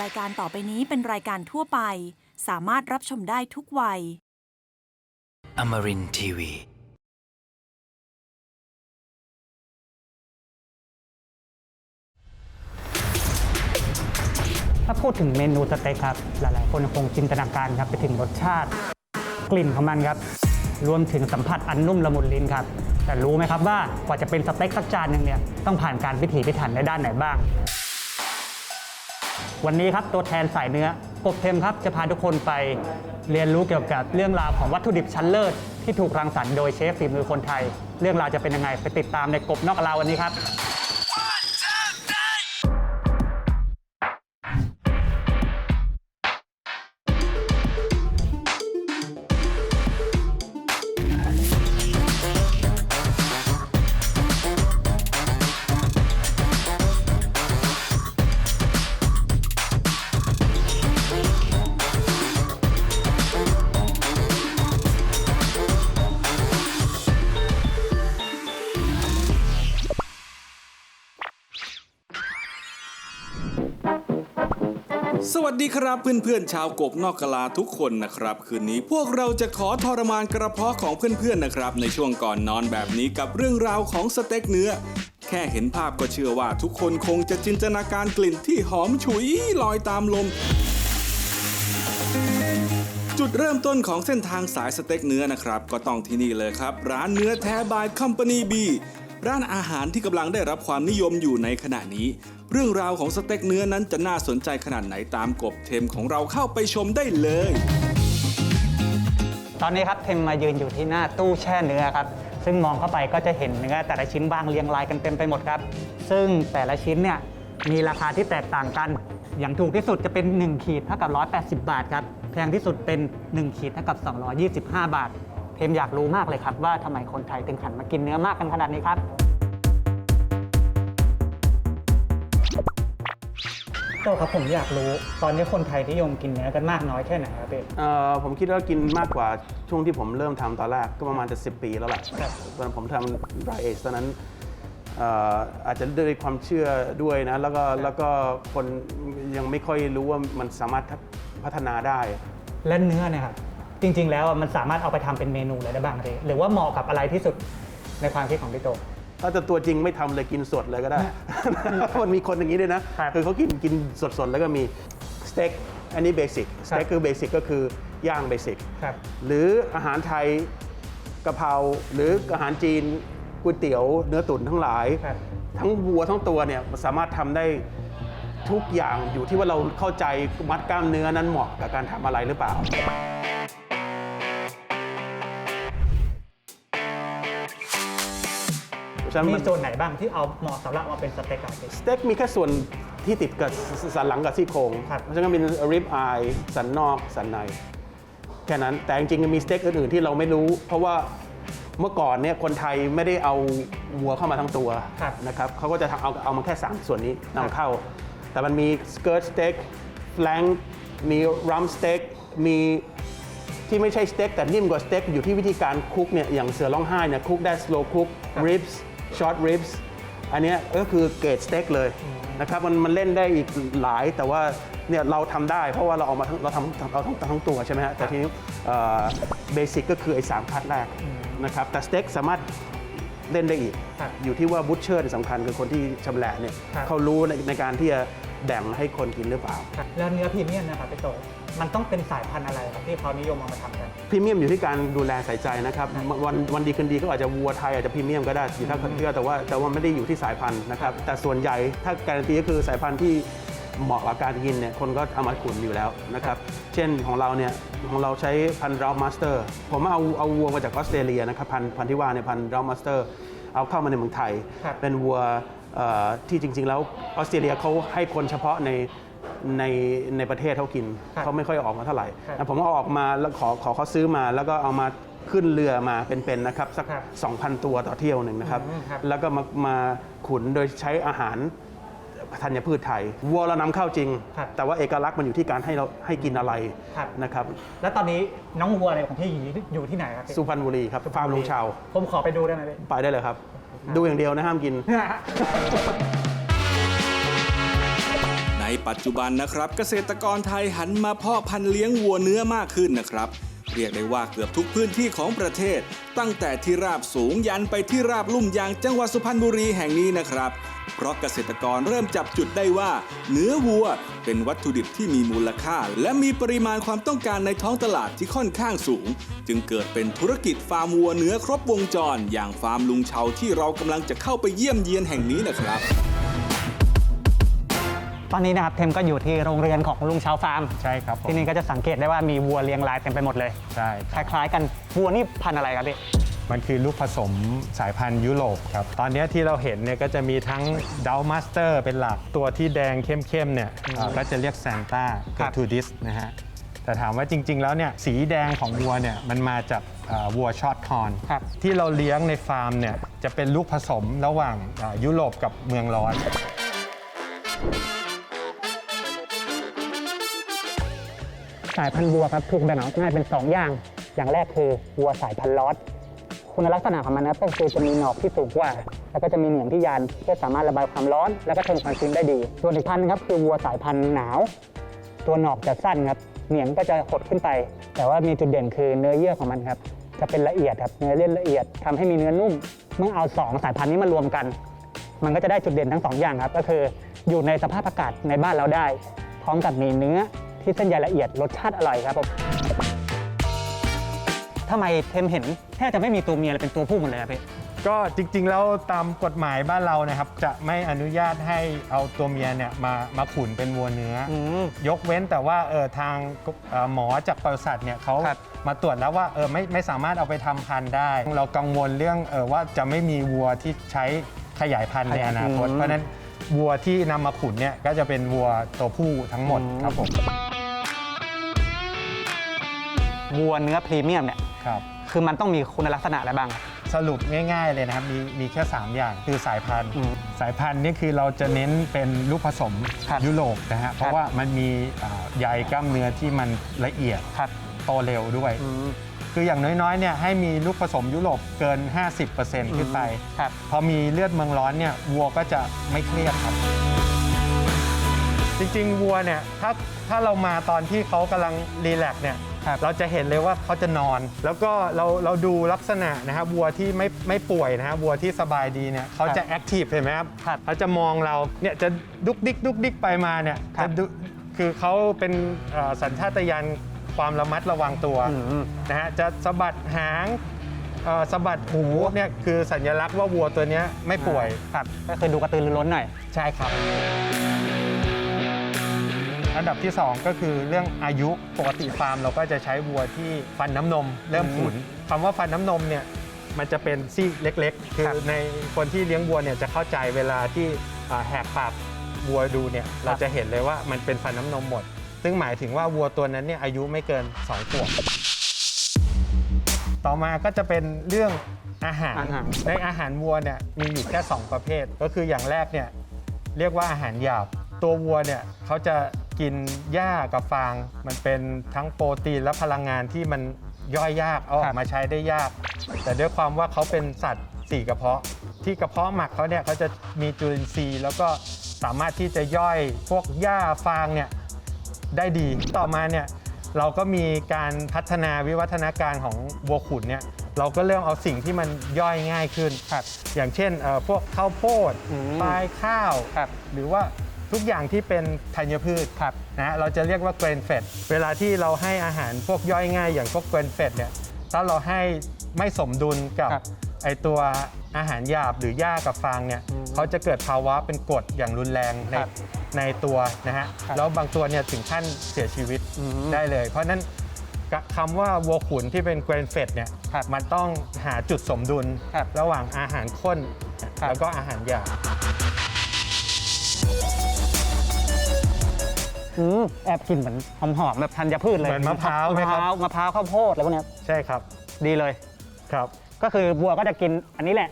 รายการต่อไปนี้เป็นรายการทั่วไป สามารถรับชมได้ทุกวัย Amarin Tiwi. ถ้าพูดถึงเมนูสเต็กครับ หลาย ๆ คนคงจินตนาการครับไปถึงรสชาติ กลิ่นของมันครับ รวมถึงสัมผัสอันนุ่มละมุนลิ้นครับ แต่รู้ไหมครับว่ากว่าจะเป็นสเต็กสักจานหนึ่งเนี่ยต้องผ่านการพิถีพิถันในด้านไหนบ้าง วันนี้ครับตัวแทนสายเนื้อกบเทมครับจะพาทุกคนไปเรียนรู้เกี่ยวกับเรื่องราวของวัตถุดิบชั้นเลิศที่ถูกรังสรรค์โดยเชฟฝีมือคนไทย เรื่องราวจะเป็นยังไงไปติดตามในกบนอกอลาววันนี้ครับ สวัสดีครับเพื่อนๆชาวกบนอกกลาทุกคนนะครับ คืนนี้พวกเราจะขอทรมานกระเพาะของเพื่อนๆนะครับ ในช่วงก่อนนอนแบบนี้กับเรื่องราวของสเต็กเนื้อ แค่เห็นภาพก็เชื่อว่าทุกคนคงจะจินตนาการกลิ่นที่หอมฉุยลอยตามลมจุดเริ่มต้นของเส้นทางสายสเต็กเนื้อนะครับ ก็ต้องที่นี่เลยครับ ร้านเนื้อแท้บายคัมปานีบี ร้านอาหารที่กำลังได้รับความนิยมอยู่ในขณะนี้ เรื่องราวของสเต็กเนื้อนั้นจะน่าสนใจขนาดไหนตามกบเทมของเราเข้าไปชมได้เลย ตอนนี้ครับเทมมายืนอยู่ที่หน้าตู้แช่เนื้อครับ ซึ่งมองเข้าไปก็จะเห็นเนื้อแต่ละชิ้นวางเรียงรายกันเต็มไปหมดครับ ซึ่งแต่ละชิ้นเนี่ยมีราคาที่แตกต่างกัน อย่างถูกที่สุดจะเป็น 1 ขีดเท่ากับ 180 บาทครับแพงที่สุดเป็น 1 ขีดเท่ากับ 225 บาทเทมอยากรู้มากเลยครับว่าทำไมคนไทยถึงหันมากินเนื้อมากกันขนาดนี้ครับ โตครับผมอยากรู้ ตอนนี้คนไทยนิยมกินเนื้อกันมากน้อยแค่ไหนครับพี่ เอ่อผมคิดว่ากินมากกว่าช่วงที่ผมเริ่มทำตอนแรกก็ประมาณจะ 10 ปีแล้วแหละครับ ตอนผมทำ dry age ตอนนั้นเอ่ออาจจะด้วยความเชื่อด้วยนะ แล้วก็แล้วก็คนยังไม่ค่อยรู้ว่ามันสามารถพัฒนาได้ และเนื้อเนี่ยครับ จริง ๆ แล้วอะมันสามารถเอาไปทำเป็นเมนูอะไรได้บ้างพี่หรือว่าเหมาะกับอะไรที่สุดในความคิดของพี่โต ถ้าจะตัวจริงไม่ทำเลยกินสดเลยก็ได้ มันมีคนอย่างนี้ด้วยนะ ครับคือเขากินกินสดๆ แล้วก็มีสเต็กอันนี้เบสิกสเต็กคือเบสิกก็คือย่างเบสิก ครับ หรืออาหารไทยกะเพราหรืออาหารจีนก๋วยเตี๋ยวเนื้อตุ๋นทั้งหลาย ครับทั้งวัวทั้งตัวเนี่ยมันสามารถทำได้ทุกอย่างอยู่ที่ว่าเราเข้าใจมัดกล้ามเนื้อนั้นเหมาะกับการทำอะไรหรือเปล่า ฉะนั้นมีมันส่วนไหนบ้างที่เอาเหมาะสำหรับเอาเป็นสเต็กอะพี่ สเต็กมีแค่ส่วนที่ติดกับสันหลังกับซี่โครงครับ เพราะฉะนั้นก็เป็นริบอายสันนอกสันในแค่นั้นแต่จริงๆมีสเต็กอื่นๆที่เราไม่รู้ เพราะว่าเมื่อก่อนเนี่ยคนไทยไม่ได้เอาวัวเข้ามาทั้งตัวครับ นะครับเขาก็จะทำเอาเอามาแค่3ส่วนนี้นำเข้า แต่มันมีสเกิร์ตสเต็กแฟลงมีรัมสเต็กมีที่ไม่ใช่สเต็กแต่นิ่มกว่าสเต็กอยู่ที่วิธีการคุกเนี่ยอย่างเสือร้องไห้เนี่ยคุกได้ slow cook ribs short ribs อันเนี้ยก็คือเกรดสเต็กเลยนะครับมันมันเล่นได้อีกหลายแต่ว่าเนี่ยเราทำได้เพราะว่าเราเอามาทั้งเราทำเราทั้งทั้งตัวใช่ไหมฮะแต่ทีนี้เบสิกก็คือไอ้สามคัดแรกนะครับแต่สเต็กสามารถเล่นได้อีกครับอยู่ที่ว่าบูชเชอร์สำคัญคือคนที่ชำแหละเนี่ยครับเขารู้ในในการที่จะแบ่งให้คนกินหรือเปล่าครับแล้วเนื้อพรีเมียมนะครับพี่โตมันต้องเป็นสายพันธุ์อะไรครับที่เขานิยมเอามาทำกันพ รีเมียมอยู่ที่การดูแลใส่ใจนะครับวันวันดีคืนดีก็อาจจะวัวไทยอาจจะพรีเมียมก็ได้อยู่ถ้าที่แต่ว่าแต่ว่าไม่ได้อยู่ที่สายพันธุ์นะครับแต่ส่วนใหญ่ถ้าการันตีก็คือสายพันธุ์ที่เหมาะกับการกินเนี่ยคนก็เอามาขุนอยู่แล้วนะครับเช่นของเราเนี่ยของเราใช้พันธุ์รอมาสเตอร์ผมเอาเอาวัวมาจากออสเตรเลียนะครับพันธุ์พันธุ์ที่ว่าเนี่ยพันธุ์รอมาสเตอร์เอาเข้ามาในเมืองไทยครับเป็นวัวเอ่อที่จริง ๆ แล้วออสเตรเลียเขาให้คนเฉพาะใน ในในประเทศเขากินครับเขาไม่ค่อยออกมาเท่าไหร่ครับนะผมเอาออกมาแล้วขอขอเขาซื้อมา แล้วก็เอามาขึ้นเรือมาเป็นๆนะครับสักครับ2,000 ตัวต่อเที่ยวหนึ่งนะครับอืมครับ แล้วก็มามาขุนโดยใช้อาหารธัญพืชไทยวัวเรานำเข้าจริงครับแต่ว่าเอกลักษณ์มันอยู่ที่การให้เราให้กินอะไรครับนะครับ แล้วตอนนี้น้องวัวอะไรของพี่อยู่ที่ไหนครับพี่สุพรรณบุรีครับฟาร์มลุงชาว ผมขอไปดูได้ไหมพี่ไปได้เลยครับ ดูอย่างเดียวนะห้ามกิน ในปัจจุบันนะครับ เกษตรกรไทยหันมาเพาะพันธุ์เลี้ยงวัวเนื้อมากขึ้นนะครับ เรียกได้ว่าเกือบทุกพื้นที่ของประเทศ ตั้งแต่ที่ราบสูงยันไปที่ราบลุ่มยางจังหวัดสุพรรณบุรีแห่งนี้นะครับ เพราะเกษตรกรเริ่มจับจุดได้ว่า เนื้อวัวเป็นวัตถุดิบที่มีมูลค่า และมีปริมาณความต้องการในท้องตลาดที่ค่อนข้างสูง จึงเกิดเป็นธุรกิจฟาร์มวัวเนื้อครบวงจร อย่างฟาร์มลุงเชาที่เรากำลังจะเข้าไปเยี่ยมเยียนแห่งนี้นะครับ ตอนนี้นะครับเทมก็อยู่ที่โรงเรือนของลุงชาวฟาร์ม ใช่ครับผมที่นี่ก็จะสังเกตได้ว่ามีวัวเรียงรายเต็มไปหมดเลย ใช่คล้ายๆ กันวัวนี่พันธุ์อะไรครับพี่มันคือลูกผสมสายพันธุ์ยุโรปครับตอนนี้ที่เราเห็นเนี่ยก็จะมีทั้งด a ลมาสเตอร์เป็นหลักตัวที่แดงเข้มๆเนี่ยอ่าก็จะเรียกซานต้าครักับบทูดิสนะฮะแต่ถามว่าจริง ๆ แล้วเนี่ยสีแดงของวัวเนี่ยมันมาจากอ่าวัวชอตคอนครับ ที่เราเลี้ยงในฟาร์มเนี่ยจะเป็นลูกผสมระหว่างอ่ายุโรปกับเมืองร้อน สายพันธุ์วัวครับถูกแบ่งออกง่ายเป็น 2 อย่าง อย่างแรกคือวัวสายพันธุ์ลอสคุณลักษณะของมันนะก็คือจะมีหนอกที่สูงกว่า แล้วก็จะมีเหนียงที่ยานเพื่อสามารถระบายความร้อน แล้วก็ทนความชื้นได้ดี ส่วนอีกพันธุ์ครับคือวัวสายพันธุ์หนาว ตัวหนอกจะสั้นครับเหนียงก็จะหดขึ้นไป แต่ว่ามีจุดเด่นคือเนื้อเยื่อของมันครับจะเป็นละเอียดครับเนื้อเล่นละเอียดทำให้มีเนื้อนุ่ม เมื่อเอาสองสายพันธุ์นี้มารวมกัน มันก็จะได้จุดเด่นทั้งสองอย่างครับ ก็คืออยู่ในสภาพอากาศในบ้านเราได้ พร้อมกับมีเนื้อ ที่เส้นใยละเอียดรสชาติอร่อยครับผมทำไมเทมเห็นแทบจะไม่มีตัวเมียเลยเป็นตัวผู้หมดเลยครับพี่ ก็จริงๆ แล้วตามกฎหมายบ้านเรานะครับ จะไม่อนุญาตให้เอาตัวเมียเนี่ยมามาขุนเป็นวัวเนื้ออมยกเว้นแต่ว่าเออทางเอ่อหมอจากปศุสัตว์เนี่ยเขาครับ มาตรวจแล้วว่าเออไม่ไม่สามารถเอาไปทำพันธุ์ได้ เรากังวลเรื่องเออว่าจะไม่มีวัวที่ใช้ขยายพันธุ์ในอนาคตอืมเพราะฉะนั้น วัวที่นำมาขุนเนี่ยก็จะเป็นวัวตัวผู้ทั้งหมดอืมครับผมวัวเนื้อพรีเมียมเนี่ยครับ คือมันต้องมีคุณลักษณะอะไรบ้างครับสรุปง่ายๆเลยนะครับมีมีแค่ 3 อย่างคือสายพันธุ์ อืมสายพันธุ์นี่คือเราจะเน้นเป็นลูกผสมครับยุโรปนะฮะเพราะว่ามันมีอ่าใยกล้ามเนื้อที่มันละเอียดครับ โตเร็วด้วย คืออย่างน้อยๆเนี่ยให้มีลูกผสมยุโรปเกิน 50%ขึ้นไปครับพอมีเลือดเมืองร้อนเนี่ยวัวก็จะไม่เครียดครับ จริงๆวัวเนี่ยถ้าถ้าเรามาตอนที่เขากำลังรีแลกซ์เนี่ยครับเราจะเห็นเลยว่าเขาจะนอน แล้วก็เราเราดูลักษณะนะครับวัวที่ไม่ไม่ป่วยนะฮะวัวที่สบายดีเนี่ยเขาจะแอคทีฟเห็นไหมครับครับเขาจะมองเราเนี่ยจะดุกดิกดุกดิกไปมาเนี่ยครัจะบดุคือเขาเป็นเอ่อสัญชาตญาณ ความระมัดระวังตัวอืมนะฮะจะสะบัดหางเอ่อสะบัดหูเนี่ยคือสัญลักษณ์ว่าวัวตัวเนี้ยไม่ป่วยครับก็คือดูกระตือรือร้นหน่อยใช่ครับ อันดับที่ 2 ก็คือเรื่องอายุปกติฟาร์มเราก็จะใช้วัวที่ฟันน้ำนม เริ่มขุนคำว่าฟันน้ำนมเนี่ยมันจะเป็นซี่เล็กๆ คือครับในคนที่เลี้ยงวัวเนี่ยจะเข้าใจเวลาที่อ่าแหกปากวัวดูเนี่ยเราจะเห็นเลยว่ามันเป็นฟันน้ำนมหมด ซึ่งหมายถึงว่าวัวตัวนั้นเนี่ยอายุไม่เกิน2ขวบต่อมาก็จะเป็นเรื่องอาหารอาหาร ในอาหารวัวเนี่ยมีอยู่แค่ 2 ประเภท ก็คืออย่างแรกเนี่ยเรียกว่าอาหารหยาบ ตัววัวเนี่ยเขาจะกินหญ้ากับฟาง มันเป็นทั้งโปรตีนและพลังงานที่มันย่อยยากเอาอครัอบกมาใช้ได้ยาก แต่ด้วยความว่าเขาเป็นสัตว์สี่กระเพาะ ที่กระเพาะหมักเขาเนี่ยเขาจะมีจุลินทรีย์ แล้วก็สามารถที่จะย่อยพวกหญ้าฟางเนี่ย ได้ดี ต่อมาเนี่ยเราก็มีการพัฒนาวิวัฒนาการของวัวขุนเนี่ยเราก็เริ่มเอาสิ่งที่มันย่อยง่ายขึ้นครับอย่างเช่นเอ่อพวกข้าวโพดอืมปลายข้าวครับหรือว่าทุกอย่างที่เป็นธัญพืชครับนะเราจะเรียกว่าเกรนเฟดเวลาที่เราให้อาหารพวกย่อยง่าย อย่างพวกเกรนเฟดเนี่ยถ้าเราให้ไม่สมดุลกับครับไอตัวอาหารหยาบหรือหญ้ากับฟางเนี่ยอืมเขาจะเกิดภาวะเป็นกรดอย่างรุนแรงในครับ ในตัวนะฮะครับแล้วบางตัวเนี่ยถึงขั้นเสียชีวิตอืมได้เลย เพราะฉะนั้นกะคำว่าวัวขุนที่เป็นเกรนเฟดเนี่ยครับมันต้องหาจุดสมดุลครับระหว่างอาหารข้นครับ แล้วก็อาหารหยาบ อืมแอบกลิ่นเหมือนหอมๆแบบธัญพืชเลยเหมือนมะพร้าวไหมมะคพรับ ร้าวมะพร้าวข้าวโพดอะไรพวกเนี้ยใช่ครับดีเลย ครับ ก็คือวัวก็จะกินอันนี้แหละ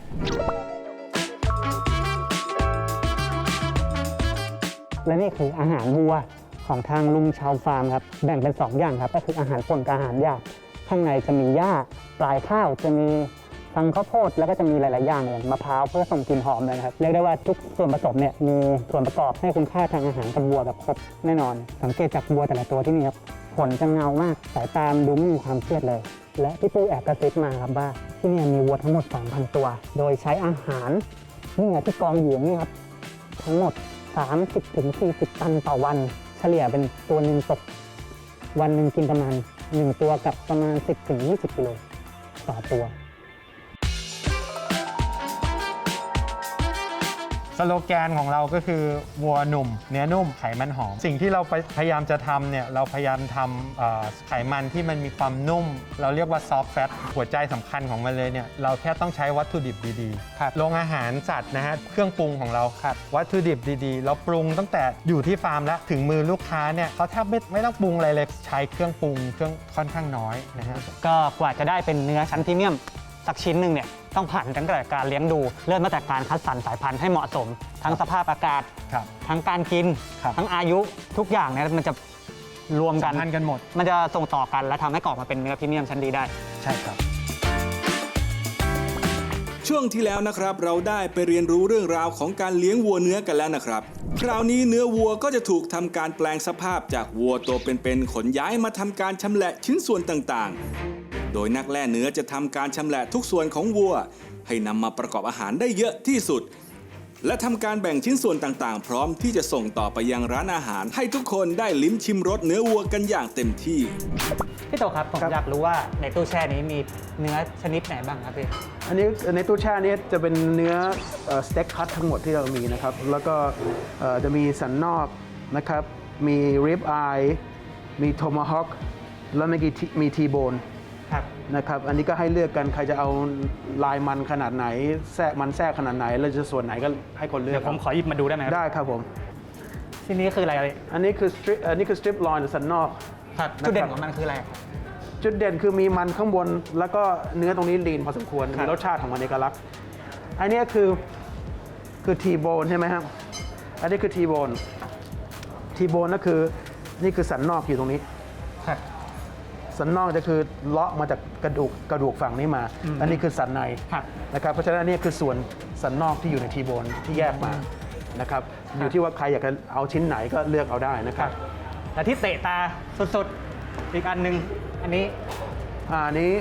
และนี่คืออาหารวัวของทางลุงชาวฟาร์มครับแบ่งเป็น 2 อย่างครับ ก็คืออาหารป่นกับอาหารหยาข้างในจะมีหญ้าปลายข้าวจะมีทั้งข้าวโพดแล้วก็จะมีหลาย ๆ อย่างอย่างมะพร้าวเพื่อส่งกลิ่นหอมเลยนะครับเรียกได้ว่าทุกส่วนผสมเนี่ยมีส่วนประกอบให้คุณค่าทางอาหารกับวัวแบบครบแน่นอน สังเกตจากวัวแต่ละตัวที่นี่ครับขนจะเงามากสายตามดูไม่มีความเครียดเลย และพี่ปูแอบกระซิบมาครับว่าที่นี่มีวัวทั้งหมด2,000 ตัว โดยใช้อาหารนี่ไงที่กองอยู่นี่ครับทั้งหมด 30-40 ตันต่อวัน เฉลี่ยเป็นตัวหนึ่งตก วันหนึ่งกินประมาณ 1 ตัวกับประมาณ 10-20กิโลต่อตัว สโลแกนของเราก็คือวัวหนุ่ม เนื้อนุ่มไขมันหอม สิ่งที่เราไปพยายามจะทำเนี่ยเราพยายามทำเอ่อไขมันที่มันมีความนุ่ม เราเรียกว่าซอฟต์แฟตหัวใจสำคัญของมันเลยเนี่ยเราแค่ต้องใช้วัตถุดิบดีครับๆโรงอาหารสัตว์นะฮะเครื่องปรุงของเราครับวัตถุดิบดีๆ เราปรุงตั้งแต่อยู่ที่ฟาร์มแล้วถึงมือลูกค้าเนี่ยเขาแทบไม่ไม่ต้องปรุงอะไรเลยใช้เครื่องปรุงเครื่องค่อนข้างน้อยนะฮะก็กว่าจะได้เป็นเนื้อชั้นพรีเมียมสักชิ้นหนึ่งเนี่ย ต้องผ่านตั้งแต่การเลี้ยงดู เริ่มมาแต่การคัดสรรสายพันธุ์ให้เหมาะสม ทั้งสภาพอากาศ ครับทั้งการกิน ครับ ทั้งอายุทุกอย่างเนี่ยมันจะรวมกันสัมพันธ์กันหมด มันจะส่งต่อกันและทำให้กรอกมาเป็นเนื้อพรีเมียมชั้นดีได้ ใช่ครับ ช่วงที่แล้วนะครับเราได้ไปเรียนรู้เรื่องราวของการเลี้ยงวัวเนื้อกันแล้วนะครับ คราวนี้เนื้อวัวก็จะถูกทำการแปลงสภาพจากวัวตัวเป็นๆขนย้ายมาทำการชำแหละชิ้นส่วนต่างๆ โดยนักแล่เนื้อจะทำการชำแหละทุกส่วนของวัว ให้นำมาประกอบอาหารได้เยอะที่สุด และทำการแบ่งชิ้นส่วนต่างๆ พร้อมที่จะส่งต่อไปยังร้านอาหาร ให้ทุกคนได้ลิ้มชิมรสเนื้อวัวกันอย่างเต็มที่ พี่โตครับผมครับอยากรู้ว่าในตู้แช่นี้มีเนื้อชนิดไหนบ้างครับพี่ อันนี้ในตู้แช่นี้จะเป็นเนื้อสเต็กคัตทั้งหมดที่เรามีนะครับ แล้วก็เอ่อจะมีสันนอกนะครับ มีริบอายมีโทม a ฮ a กแล้วมีทีมีทีโบนครับ นะครับ อันนี้ก็ให้เลือกกันใครจะเอาลายมันขนาดไหนแทรกมันแทรกขนาดไหนแล้วจะส่วนไหนก็ให้คนเลือกเดี๋ยวผมขอหยิบมาดูได้ไหมครับได้ครับผมที่นี้คืออะไรครับพี่อันนี้คือสตริปอันนี้คือสตริปลอยหรือสันนอกครับนะครับจุดเด่นของมันคืออะไรครับ จุดเด่นคือมีมันข้างบน แล้วก็เนื้อตรงนี้ลีนพอสมควร ครับ มีรสชาติของมันเอกลักษณ์อันเนี้ยคือคือทีโบนใช่ไหมครับอันนี้คือทีโบนทีโบนก็คือนี่คือสันนอกอยู่ตรงนี้ครับ สันนอกจะคือเลาะมาจากกระดูกกระดูกฝั่งนี้มา อันนี้คือสันในครับนะครับเพราะฉะนั้นอันนี้คือส่วนสันนอกที่อยู่ในทีโบนที่แยกมานะครับอยู่ที่ว่าใครอยากจะเอาชิ้นไหนก็เลือกเอาได้นะคครัรับบและที่เตะตาสุดๆอีกอันหนึ่งอันนี้อ่าอันนี้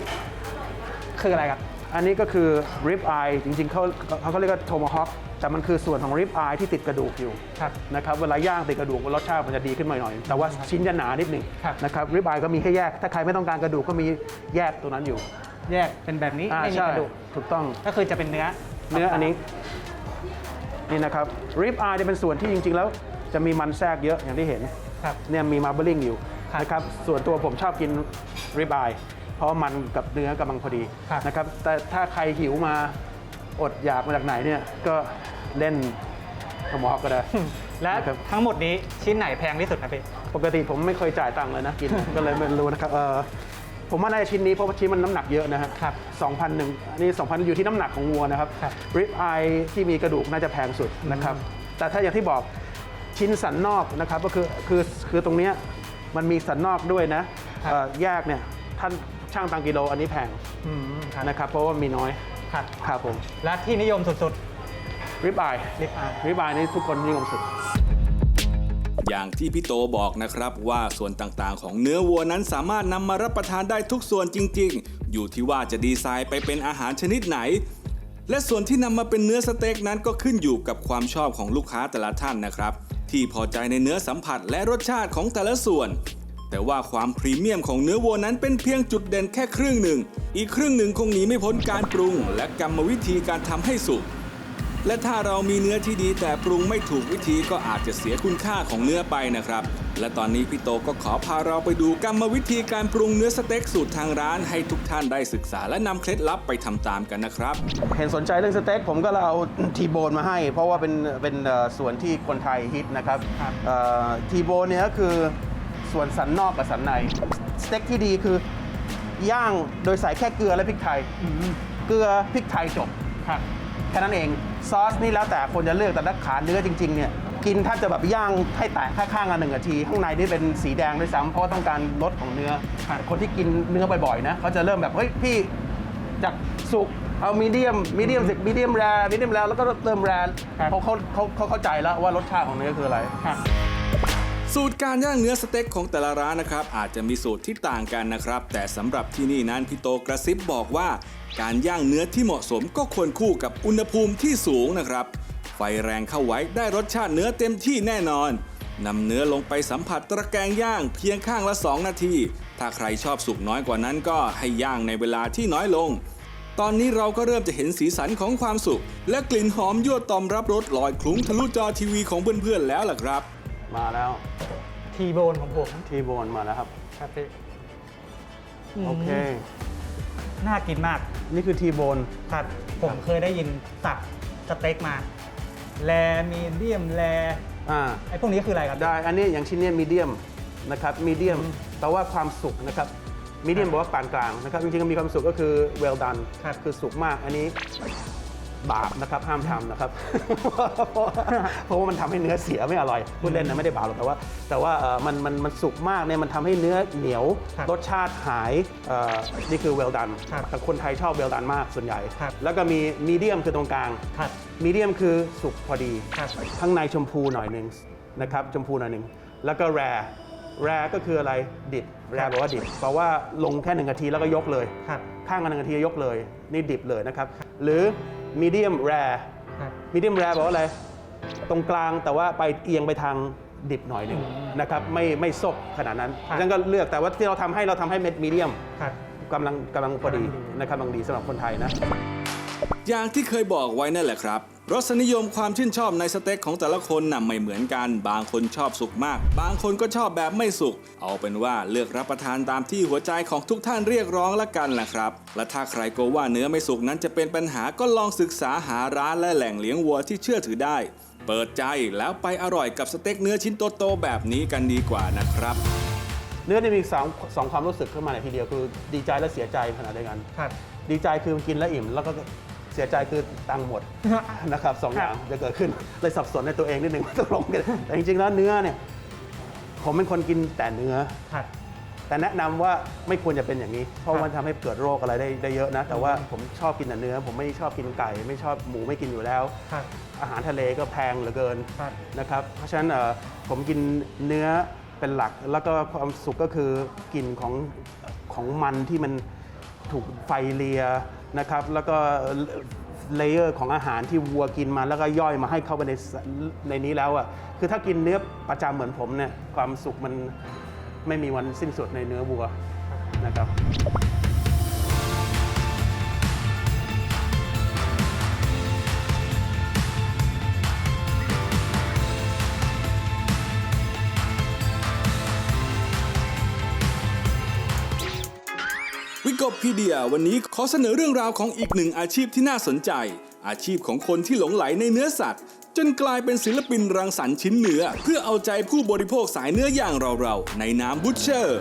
คืออะไรครับ อันนี้ก็คือ rib eye จริงๆเขาเขาเขาเรียกว่า tomahawk แต่มันคือส่วนของ rib eye ที่ติดกระดูกอยู่ครับนะครับเวลาย่างติดกระดูกรสชาติมันจะดีขึ้นมาหน่อยแต่ว่าชิ้นจะหนานิดหนึ่งครับนะครับ rib eye ก็มีแค่แยก ถ้าใครไม่ต้องการกระดูกก็มีแยกตัวนั้นอยู่ แยกเป็นแบบนี้อ่าไม่มีใช่กระดูกถูกต้องก็คือจะเป็นเนื้อเนื้ออันนี้นี่นะครับ rib eye จะเป็นส่วนที่จริง ๆ แล้ว จะมีมันแทรกเยอะอย่างที่เห็นครับเนี่ยมีมาร์เบลิงอยู่ครับนะครับส่วนตัวผมชอบกินริบายเพราะมันกับเนื้อกำลังพอดีครับนะครับแต่ถ้าใครหิวมา อดอยากมาจากไหนเนี่ยก็เล่นสมอก็ได้ และนะครับ ทั้งหมดนี้ชิ้นไหนแพงที่สุดครับพี่ปกติผมไม่เคยจ่ายตังค์เลยนะกิน ก็เลยไม่รู้นะครับเออผมว่าในชิ้นนี้เพราะว่าชิ้นมันน้ำหนักเยอะนะฮะครับสองพันหนึ่งอันนี้สองพันอยู่ที่น้ำหนักของวัวนะครับครับ ริบอายที่มีกระดูกน่าจะแพงสุดนะครับ แต่ถ้าอย่างที่บอกชิ้นสันนอกนะครับก็คือคือคือตรงเนี้ยมันมีสันนอกด้วยนะครับเอ่อแยกเนี่ยท่านช่างตังกิโลอันนี้แพงอืมครับ นะครับเพราะว่ามีน้อย ครับครับผมและที่นิยมสุดริบอายๆลิปอาร์ริบอายนี่ทุกคนนิยมสุด อย่างที่พี่โตบอกนะครับว่าส่วนต่างๆ ของเนื้อวัวนั้นสามารถนำมารับประทานได้ทุกส่วนจริงๆ อยู่ที่ว่าจะดีไซน์ไปเป็นอาหารชนิดไหน และส่วนที่นำมาเป็นเนื้อสเต็กนั้นก็ขึ้นอยู่กับความชอบของลูกค้าแต่ละท่านนะครับ ที่พอใจในเนื้อสัมผัสและรสชาติของแต่ละส่วน แต่ว่าความพรีเมียมของเนื้อวัวนั้นเป็นเพียงจุดเด่นแค่ครึ่งหนึ่ง อีกครึ่งหนึ่งคงหนีไม่พ้นการปรุง และกรรมวิธีการทำให้สุก และถ้าเรามีเนื้อที่ดีแต่ปรุงไม่ถูกวิธีก็อาจจะเสียคุณค่าของเนื้อไปนะครับ และตอนนี้พี่โตก็ขอพาเราไปดูกรรมวิธีการปรุงเนื้อสเต็กสูตรทางร้านให้ทุกท่านได้ศึกษา และนำเคล็ดลับไปทำตามกันนะครับ เห็นสนใจเรื่องสเต็กผมก็เลยเอาทีโบนมาให้ เพราะว่าเป็นเป็นเอ่อส่วนที่คนไทยฮิตนะครับทีโบนเนี่ยก็คือ ส่วนสันนอกกับสันใน สเต็กที่ดีคือย่างโดยใส่แค่เกลือและพริกไทย เกลือพริกไทยจบ ครับ แค่นั้นเอง ซอสนี่แล้วแต่คนจะเลือกแต่ถ้าขาเนื้อจริง ๆ เนี่ย กินถ้าจะแบบย่างให้แตกข้างๆกันหนึ่งนาที ข้างในนี่เป็นสีแดงด้วยซ้ำเพราะว่าต้องการรสของเนื้อ ครับ คนที่กินเนื้อบ่อยๆนะเขาจะเริ่มแบบ เฮ้ย พี่จากสุกเอามีเดียมมีเดียมสิมีเดียมแรมีเดียมแล้วแล้วก็เติมแรครับเขาเขาเขาเขาเข้าใจแล้วว่ารสชาติของเนื้อคืออะไร ครับ สูตรการย่างเนื้อสเต็กของแต่ละร้านนะครับ อาจจะมีสูตรที่ต่างกันนะครับ แต่สำหรับที่นี่นั้นพี่โตกระซิบบอกว่า การย่างเนื้อที่เหมาะสมก็ควรคู่กับอุณหภูมิที่สูงนะครับ ไฟแรงเข้าไว้ได้รสชาติเนื้อเต็มที่แน่นอนนำเนื้อลงไปสัมผัสตะแกรงย่างเพียงข้างละ 2 นาที ถ้าใครชอบสุกน้อยกว่านั้นก็ให้ย่างในเวลาที่น้อยลง ตอนนี้เราก็เริ่มจะเห็นสีสันของความสุข และกลิ่นหอมยั่วตอมรับรสลอยคลุ้งทะลุจอทีวีของเพื่อนๆแล้วล่ะครับ มาแล้วทีโบนของผมทีโบนมาแล้วครับ ครับพี่โอเค น่ากินมาก นี่คือทีโบนครับผมเคยได้ยินสับสเต็กมา แลมีเดียมแลอ่าไอ้พวกนี้คืออะไรครับ ได้ อันนี้อย่างชิ้นเนี้มีเดียมนะครับมีเดียมแปลว่าความสุกนะครับมีเดียมบอกว่าปานกลางนะครับจริงๆมีความสุกก็คือ well done ครับคือสุกมากอันนี้ บาปนะครับห้ามทำนะครับ เพราะว่ามันทำให้เนื้อเสียไม่อร่อยพูดเล่นนะไม่ได้บาปหรอกแต่ว่า แต่ว่าเอ่อมันมันมันสุกมากเนี่ยมันทำให้เนื้อเหนียวครับรสชาติหายเอ่อนี่คือ well done ครับแต่คนไทยชอบ well done มากส่วนใหญ่ครับแล้วก็มีมีเดียมคือตรงกลางครับมีเดียมคือสุกพอดีครับข้างในชมพูหน่อยหนึ่งนะครับชมพูหน่อยหนึ่งแล้วก็แรแรก็คืออะไรดิบแรครับแปลว่าดิบแปลว่าลงแค่หนึ่งนาทีแล้วก็ยกเลยครับข้างกันหนึ่งนาทียกเลย นี่ดิบเลยนะครับ หรือ มีเดียมแรครับมีเดียมแรแปลว่าอะไร ตรงกลางแต่ว่าไปเอียงไปทางดิบหน่อยหนึ่งนะครับไม่ไม่ซกขนาดนั้นครับ ฉะนั้นก็เลือกแต่ว่าที่เราทำให้เราทำให้เม็ดมีเดียมครับ กำลังกำลังพอดีกำลังดี นะครับกำลังดีสำหรับคนไทยนะ อย่างที่เคยบอกไว้นั่นแหละครับ รสนิยมความชื่นชอบในสเต็กของแต่ละคนน่ะไม่เหมือนกัน บางคนชอบสุกมาก บางคนก็ชอบแบบไม่สุก เอาเป็นว่าเลือกรับประทานตามที่หัวใจของทุกท่านเรียกร้องละกันแหละครับ และถ้าใครกลัวว่าเนื้อไม่สุกนั้นจะเป็นปัญหาก็ลองศึกษาหาร้านและแหล่งเลี้ยงวัวที่เชื่อถือได้ เปิดใจแล้วไปอร่อยกับสเต็กเนื้อชิ้นโตๆแบบนี้กันดีกว่านะครับ เนื้อเนี่ยมีสองสองความรู้สึกขึ้นมาในทีเดียวคือดีใจและเสียใจขณะเดียวกัน ครับ ดีใจคือกินแล้วอิ่มแล้วก็ เสียใจคือตังค์หมดนะครับสองอย่างจะเกิดขึ้นเลยสับสนในตัวเองนิดนึงว่าตกลงกันแต่จริงๆแล้วเนื้อเนี่ยผมเป็นคนกินแต่เนื้อ ครับ แต่แนะนำว่าไม่ควรจะเป็นอย่างนี้ เพราะครับมันทำให้เกิดโรคอะไรได้ได้เยอะนะ แต่ว่าผมชอบกินแต่เนื้อ ผมไม่ชอบกินไก่ ไม่ชอบหมูไม่กินอยู่แล้ว ครับ อาหารทะเลก็แพงเหลือเกินครับ นะครับ เพราะฉะนั้นเอ่อผมกินเนื้อเป็นหลัก แล้วก็ความสุขก็คือกลิ่นของของมันที่มันถูกไฟเลีย นะครับแล้วก็เลเยอร์ของอาหารที่วัวกินมาแล้วก็ย่อยมาให้เข้าไปในในนี้แล้วอะคือถ้ากินเนื้อประจำเหมือนผมเนี่ยความสุขมันไม่มีวันสิ้นสุดในเนื้อวัวนะครับ วิกพีเดียวันนี้ขอเสนอเรื่องราวของอีกหนึ่งอาชีพที่น่าสนใจ อาชีพของคนที่หลงไหลในเนื้อสัตว์ จนกลายเป็นศิลปินรังสรรค์ชิ้นเนื้อ เพื่อเอาใจผู้บริโภคสายเนื้ออย่างเราๆในนามบูชเชอร์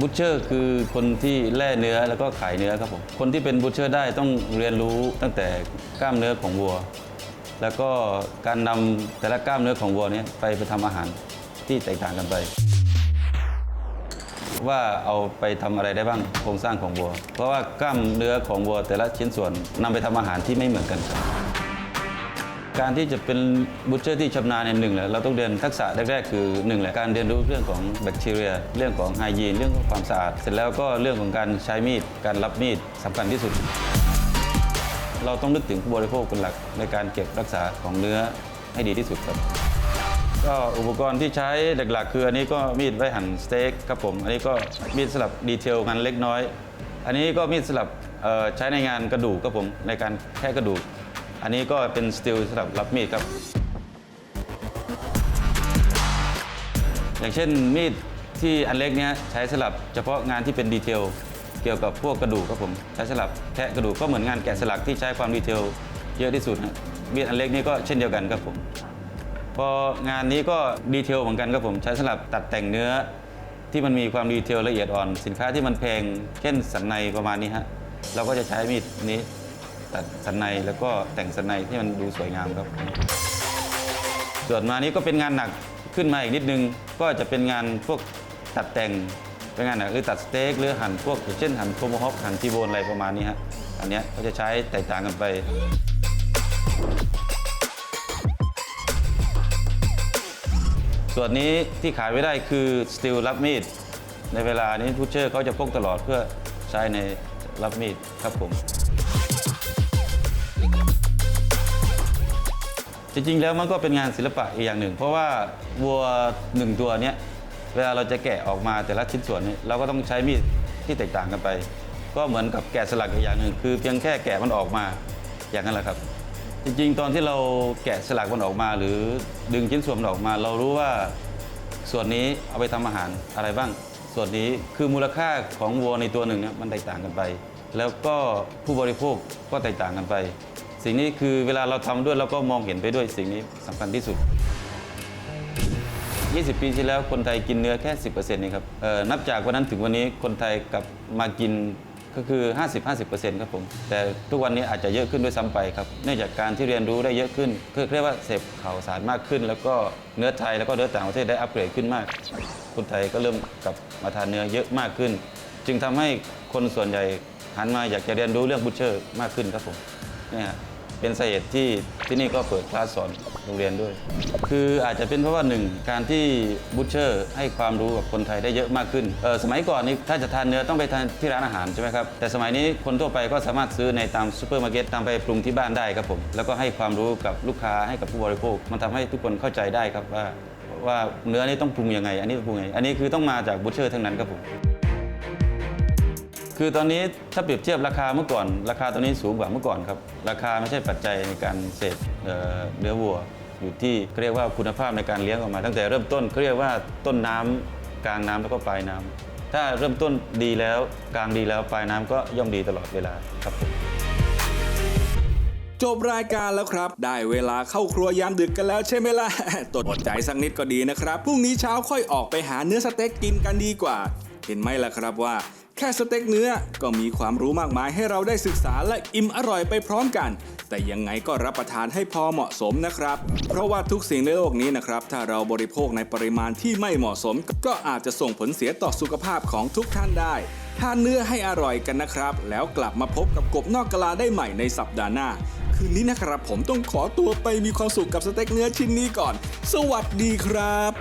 บูชเชอร์คือคนที่แล่เนื้อแล้วก็ขายเนื้อครับผม คนที่เป็นบูชเชอร์ได้ต้องเรียนรู้ตั้งแต่กล้ามเนื้อของวัว แล้วก็การนำแต่ละกล้ามเนื้อของวัวเนี้ไปไปทำอาหาร ที่แตกต่างกันไป ว่าเอาไปทำอะไรได้บ้างโครงสร้างของวัว เพราะว่ากล้ามเนื้อของวัวแต่ละชิ้นส่วนนำไปทำอาหารที่ไม่เหมือนกัน การที่จะเป็นบูชเชอร์ที่ชำนาญในหนึ่งแหละเราต้องเรียนทักษะแรกๆคือหนึ่งแหละการเรียนรู้เรื่องของแบคทีเรีย เรื่องของไฮยีนเรื่องของความสะอาด เสร็จแล้วก็เรื่องของการใช้มีดการรับมีดสำคัญที่สุดเราต้องนึกถึงผู้บริโภคเป็นหลักในการเก็บรักษาของเนื้อให้ดีที่สุดครับ ก็อุปกรณ์ที่ใช้หลักๆ คืออันนี้ก็มีดไว้หั่นสเต็กครับผม อันนี้ก็มีดสลับดีเทลงานเล็กน้อย อันนี้ก็มีดสลับใช้ในงานกระดูกครับผมในการแค่กระดูก อันนี้ก็เป็นสตีลสำหรับรับมีดครับ อย่างเช่นมีดที่อันเล็กเนี้ยใช้สลับเฉพาะงานที่เป็นดีเทลเกี่ยวกับพวกกระดูกครับผมใช้สลับแทะกระดูกก็เหมือนงานแกะสลักที่ใช้ความดีเทลเยอะที่สุดนะมีดอันเล็กนี้ก็เช่นเดียวกันครับผม พองานนี้ก็ดีเทลเหมือนกันครับผมใช้สำหรับตัดแต่งเนื้อ ที่มันมีความดีเทลละเอียดอ่อน สินค้าที่มันแพงเช่นสันในประมาณนี้ฮะเราก็จะใช้มีดนี้ตัดสันในแล้วก็แต่งสันในที่มันดูสวยงามครับ ส่วนมานี้ก็เป็นงานหนักขึ้นมาอีกนิดนึง ก็จะเป็นงานพวกตัดแต่งเป็นงานหนักคือตัดสเต็กหรือหั่นพวกอย่างเช่นหั่นโทมฮอคหั่นทีโบนอะไรประมาณนี้ฮะอันนี้ก็จะใช้แตกต่างกันไป ส่วนนี้ที่ขายไม่ได้คือสตีลรับมีด ในเวลานี้ทูเชอร์เขาจะพกตลอดเพื่อใช้ในรับมีดครับผม จริง ๆ แล้วมันก็เป็นงานศิลปะอีกอย่างหนึ่ง เพราะว่าวัวหนึ่งตัวเนี้ยเวลาเราจะแกะออกมาแต่ละชิ้นส่วนนี้เราก็ต้องใช้มีดที่แตกต่างกันไป ก็เหมือนกับแกะสลักอีกอย่างหนึ่ง คือเพียงแค่แกะมันออกมาอย่างนั้นแหละครับ จริงๆ ตอนที่เราแกะสลักมันออกมา หรือดึงชิ้นส่วนมันออกมา เรารู้ว่าส่วนนี้เอาไปทำอาหารอะไรบ้าง ส่วนนี้คือมูลค่าของวัวในตัวหนึ่งเนี่ยมันแตกต่างกันไป แล้วก็ผู้บริโภคก็แตกต่างกันไป สิ่งนี้คือเวลาเราทำด้วยเราก็มองเห็นไปด้วยสิ่งนี้สำคัญที่สุด 20 ปีที่แล้วคนไทยกินเนื้อแค่ 10%เองครับเอ่อนับจากวันนั้นถึงวันนี้คนไทยกลับมากิน ก็คือ 50-50%ครับผม แต่ทุกวันนี้อาจจะเยอะขึ้นด้วยซ้ำไปครับ เนื่องจากการที่เรียนรู้ได้เยอะขึ้นคือเรียกว่าเสพข่าวสารมากขึ้น แล้วก็เนื้อไทยแล้วก็เนื้อต่างประเทศได้อัปเกรดขึ้นมาก คนไทยก็เริ่มกลับมาทานเนื้อเยอะมากขึ้น จึงทำให้คนส่วนใหญ่หันมาอยากจะเรียนรู้เรื่องบูชเชอร์มากขึ้นครับผมเนี่ยฮะเป็นสาเหตุที่ที่นี่ก็เปิดคลาสสอน โรงเรียนด้วย คืออาจจะเป็นเพราะว่าหนึ่งการที่บูชเชอร์ให้ความรู้กับคนไทยได้เยอะมากขึ้นเออสมัยก่อนนี่ถ้าจะทานเนื้อต้องไปทานที่ร้านอาหารใช่ไหมครับแต่สมัยนี้คนทั่วไปก็สามารถซื้อในตามซูเปอร์มาร์เก็ตตามไปปรุงที่บ้านได้ครับผมแล้วก็ให้ความรู้กับลูกค้าให้กับผู้บริโภค มันทำให้ทุกคนเข้าใจได้ครับว่าว่าเนื้อนี่ต้องปรุงยังไง อันนี้ต้องปรุงยังไง อันนี้คือต้องมาจากบูชเชอร์ทั้งนั้นครับผม คือตอนนี้ถ้าเปรียบเทียบราคาเมื่อก่อน ราคาตอนนี้สูงกว่าเมื่อก่อนครับ ราคาไม่ใช่ปัจจัยในการเสพเอ่อเนื้อวัว อยู่ที่เรียกว่าคุณภาพในการเลี้ยงออกมา ตั้งแต่เริ่มต้นเรียกว่าต้นน้ำกลางน้ำแล้วก็ปลายน้ำถ้าเริ่มต้นดีแล้วกลางดีแล้วปลายน้ำก็ย่อมดีตลอดเวลาครับผมจบรายการแล้วครับ ได้เวลาเข้าครัวยามดึกกันแล้วใช่ไหมล่ะตดอดใจสักนิดก็ดีนะครับ พรุ่งนี้เช้าค่อยออกไปหาเนื้อสเต็กกินกันดีกว่า เห็นไหมล่ะครับว่า แค่สเต็กเนื้อก็มีความรู้มากมายให้เราได้ศึกษาและอิ่มอร่อยไปพร้อมกัน แต่ยังไงก็รับประทานให้พอเหมาะสมนะครับ เพราะว่าทุกสิ่งในโลกนี้นะครับ ถ้าเราบริโภคในปริมาณที่ไม่เหมาะสม ก็อาจจะส่งผลเสียต่อสุขภาพของทุกท่านได้ทานเนื้อให้อร่อยกันนะครับ แล้วกลับมาพบกับกบนอกกะลาได้ใหม่ในสัปดาห์หน้า คืนนี้นะครับผมต้องขอตัวไปมีความสุขกับสเต็กเนื้อชิ้นนี้ก่อน สวัสดีครับ